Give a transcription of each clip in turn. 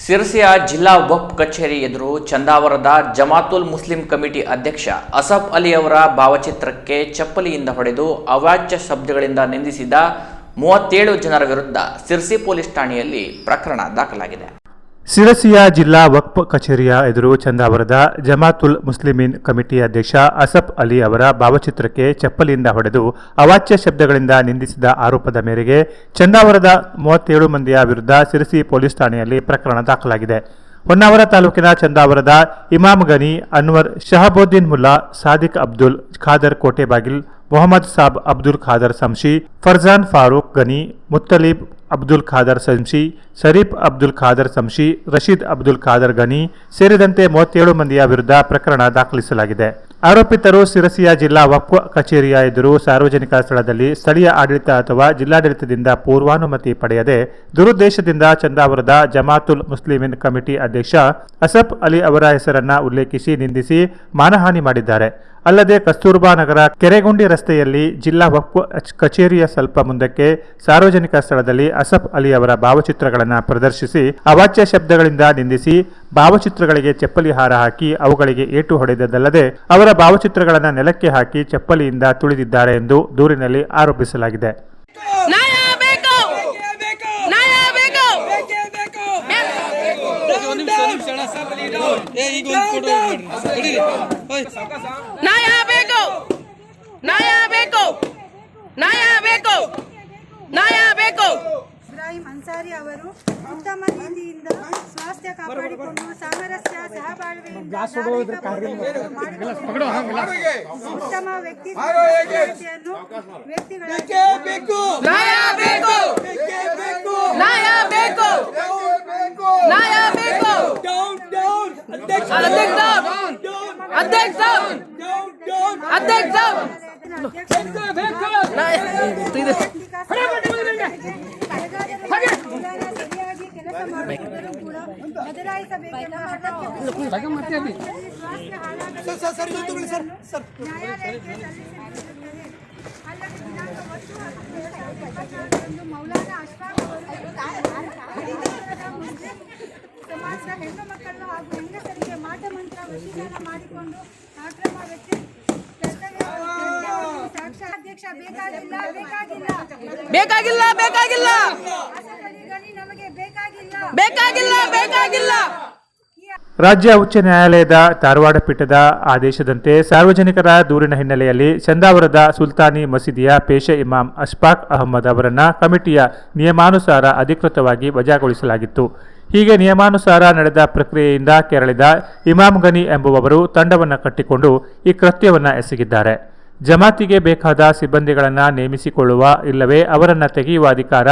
ಸಿರಸಿಯ ಜಿಲ್ಲಾ ವಕ್ಫ್ ಕಚೇರಿ ಎದುರು ಚಂದಾವರದ ಜಮಾತುಲ್ ಮುಸ್ಲಿಂ ಕಮಿಟಿ ಅಧ್ಯಕ್ಷ ಅಸಫ್ ಅಲಿ ಅವರ ಭಾವಚಿತ್ರಕ್ಕೆ ಚಪ್ಪಲಿಯಿಂದ ಹೊಡೆದು ಅವಾಚ್ಯ ಶಬ್ದಗಳಿಂದ ನಿಂದಿಸಿದ ಮೂವತ್ತೇಳು ಜನರ ವಿರುದ್ಧ ಸಿರ್ಸಿ ಪೊಲೀಸ್ ಠಾಣೆಯಲ್ಲಿ ಪ್ರಕರಣ ದಾಖಲಾಗಿದೆ. ಸಿರಸಿಯ ಜಿಲ್ಲಾ ವಕ್ಫ್ ಕಚೇರಿಯ ಎದುರು ಚಂದಾವರದ ಜಮಾತುಲ್ ಮುಸ್ಲಿಮೀನ್ ಕಮಿಟಿ ಅಧ್ಯಕ್ಷ ಅಸಫ್ ಅಲಿ ಅವರ ಭಾವಚಿತ್ರಕ್ಕೆ ಚಪ್ಪಲಿಯಿಂದ ಹೊಡೆದು ಅವಾಚ್ಯ ಶಬ್ದಗಳಿಂದ ನಿಂದಿಸಿದ ಆರೋಪದ ಮೇರೆಗೆ ಚಂದಾವರದ ಮೂವತ್ತೇಳು ಮಂದಿಯ ವಿರುದ್ಧ ಸಿರಸಿ ಪೊಲೀಸ್ ಠಾಣೆಯಲ್ಲಿ ಪ್ರಕರಣ ದಾಖಲಾಗಿದೆ. ಹೊನ್ನಾವರ ತಾಲೂಕಿನ ಚಂದಾವರದ ಇಮಾಮ್ ಗನಿ ಅನ್ವರ್ ಶಹಬುದ್ದೀನ್ ಮುಲ್ಲಾ, ಸಾದಿಕ್ ಅಬ್ದುಲ್ ಖಾದರ್ ಕೋಟೆಬಾಗಿಲ್, ಮೊಹಮ್ಮದ್ ಸಾಬ್ ಅಬ್ದುಲ್ ಖಾದರ್ ಸಂಶಿ, ಫರ್ಜಾನ್ ಫಾರೂಕ್ ಗನಿ, ಮುತ್ತಲೀಬ್ ಅಬ್ದುಲ್ ಖಾದರ್ ಸಂಶಿ, ಶರೀಫ್ ಅಬ್ದುಲ್ ಖಾದರ್ ಸಂಶಿ, ರಶೀದ್ ಅಬ್ದುಲ್ ಖಾದರ್ ಗನಿ ಸೇರಿದಂತೆ ಮೂವತ್ತೇಳು ಮಂದಿಯ ವಿರುದ್ಧ ಪ್ರಕರಣ ದಾಖಲಿಸಲಾಗಿದೆ. ಆರೋಪಿತರು ಸಿರಸಿಯ ಜಿಲ್ಲಾ ವಕ್ಫ್ ಕಚೇರಿಯ ಎದುರು ಸಾರ್ವಜನಿಕ ಸ್ಥಳದಲ್ಲಿ ಸ್ಥಳೀಯ ಆಡಳಿತ ಅಥವಾ ಜಿಲ್ಲಾಡಳಿತದಿಂದ ಪೂರ್ವಾನುಮತಿ ಪಡೆಯದೆ ದುರುದ್ದೇಶದಿಂದ ಚಂದಾವರದ ಜಮಾತುಲ್ ಮುಸ್ಲಿಮಿನ್ ಕಮಿಟಿ ಅಧ್ಯಕ್ಷ ಅಸಫ್ ಅಲಿ ಅವರ ಹೆಸರನ್ನ ಉಲ್ಲೇಖಿಸಿ ನಿಂದಿಸಿ ಮಾನಹಾನಿ ಮಾಡಿದ್ದಾರೆ. ಅಲ್ಲದೆ ಕಸ್ತೂರ್ಬಾ ನಗರ ಕೆರೆಗುಂಡಿ ರಸ್ತೆಯಲ್ಲಿ ಜಿಲ್ಲಾ ವಕ್ಫ್ ಕಚೇರಿಯ ಸ್ವಲ್ಪ ಮುಂದಕ್ಕೆ ಸಾರ್ವಜನಿಕ ಸ್ಥಳದಲ್ಲಿ ಅಸಫ್ ಅಲಿ ಅವರ ಭಾವಚಿತ್ರಗಳನ್ನು ಪ್ರದರ್ಶಿಸಿ ಅವಾಚ್ಯ ಶಬ್ದಗಳಿಂದ ನಿಂದಿಸಿ ಭಾವಚಿತ್ರಗಳಿಗೆ ಚಪ್ಪಲಿ ಹಾರ ಹಾಕಿ ಅವುಗಳಿಗೆ ಏಟು ಹೊಡೆದದ್ದಲ್ಲದೆ ಅವರ ಭಾವಚಿತ್ರಗಳನ್ನು ನೆಲಕ್ಕೆ ಹಾಕಿ ಚಪ್ಪಲಿಯಿಂದ ತುಳಿದಿದ್ದಾರೆ ಎಂದು ದೂರಿನಲ್ಲಿ ಆರೋಪಿಸಲಾಗಿದೆ. ನ್ಯಾಯ ಬೇಕು ನ್ಯಾಯ ಬೇಕು ನ್ಯಾಯ ಬೇಕು ನ್ಯಾಯ ಬೇಕು ಇಬ್ರಾಹಿಂ ಅನ್ಸಾರಿ ಅವರು ಉತ್ತಮ ರೀತಿಯಿಂದ ಸ್ವಾಸ್ಥ್ಯ ಕಾಪಾಡಿಕೊಂಡು ಸಾಮರಸ್ಯ ಸಹಬಾಳ್ವೆಯಿಂದ ಉತ್ತಮ ವ್ಯಕ್ತಿತ್ವ ವ್ಯಕ್ತಿಗಳ ಬೇಕು ನ್ಯಾಯ ಬೇಕು ನ್ಯಾಯ ಬೇಕು ನ್ಯಾಯ ಬೇಕು ಡೌನ್ ಡೌನ್ ಅಧ್ಯಕ್ಷ ಅಧ್ಯಕ್ಷ ಅಧ್ಯಕ್ಷ ಅಧ್ಯಕ್ಷ ಸರಿಯಾಗಿ ಕೆಲಸ ಮಾಡುವುದನ್ನು ಕೂಡ ಸಮಾಜದ ಹೆಣ್ಣು ಮಕ್ಕಳು ಹಾಗೂ ಹೆಂಗಸರಿಗೆ ಮಾಟ ಮಂತ್ರ ವಶೀಕರಣ ಮಾಡಿಕೊಂಡು ಆಕ್ರಮ ವ್ಯಕ್ತಿ ಅಧ್ಯಕ್ಷ ಬೇಕಾಗಿಲ್ಲ ಬೇಕಾಗಿಲ್ಲ. ಬೇಕಾಗಿಲ್ಲ ಬೇಕಾಗಿಲ್ಲ. ನಮಗೆ ಬೇಕಾಗಿಲ್ಲ. ಬೇಕಾಗಿಲ್ಲ ಬೇಕಾಗಿಲ್ಲ. ರಾಜ್ಯ ಉಚ್ಚ ನ್ಯಾಯಾಲಯದ ಧಾರವಾಡ ಪೀಠದ ಆದೇಶದಂತೆ ಸಾರ್ವಜನಿಕರ ದೂರಿನ ಹಿನ್ನೆಲೆಯಲ್ಲಿ ಚಂದಾವರದ ಸುಲ್ತಾನಿ ಮಸೀದಿಯ ಪೇಶೆ ಇಮಾಮ್ ಅಶ್ಫಾಕ್ ಅಹಮ್ಮದ್ ಅವರನ್ನು ಕಮಿಟಿಯ ನಿಯಮಾನುಸಾರ ಅಧಿಕೃತವಾಗಿ ವಜಾಗೊಳಿಸಲಾಗಿತ್ತು. ಹೀಗೆ ನಿಯಮಾನುಸಾರ ನಡೆದ ಪ್ರಕ್ರಿಯೆಯಿಂದ ಕೆರಳಿದ ಇಮಾಮ್ ಗನಿ ಎಂಬುವವರು ತಂಡವನ್ನು ಕಟ್ಟಿಕೊಂಡು ಈ ಕೃತ್ಯವನ್ನು ಎಸಗಿದ್ದಾರೆ. ಜಮಾತಿಗೆ ಬೇಕಾದ ಸಿಬ್ಬಂದಿಗಳನ್ನು ನೇಮಿಸಿಕೊಳ್ಳುವ ಇಲ್ಲವೇ ಅವರನ್ನು ತೆಗೆಯುವ ಅಧಿಕಾರ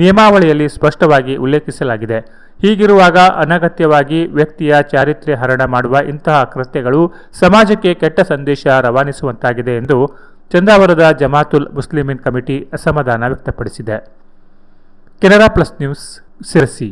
ನಿಯಮಾವಳಿಯಲ್ಲಿ ಸ್ಪಷ್ಟವಾಗಿ ಉಲ್ಲೇಖಿಸಲಾಗಿದೆ. ಹೀಗಿರುವಾಗ ಅನಗತ್ಯವಾಗಿ ವ್ಯಕ್ತಿಯ ಚಾರಿತ್ರ್ಯ ಹರಣ ಮಾಡುವ ಇಂತಹ ಕೃತ್ಯಗಳು ಸಮಾಜಕ್ಕೆ ಕೆಟ್ಟ ಸಂದೇಶ ರವಾನಿಸುವಂತಾಗಿದೆ ಎಂದು ಚಂದಾವರದ ಜಮಾತುಲ್ ಮುಸ್ಲಿಮಿನ್ ಕಮಿಟಿ ಅಸಮಾಧಾನ ವ್ಯಕ್ತಪಡಿಸಿದೆ. Canara plus news Sirsi.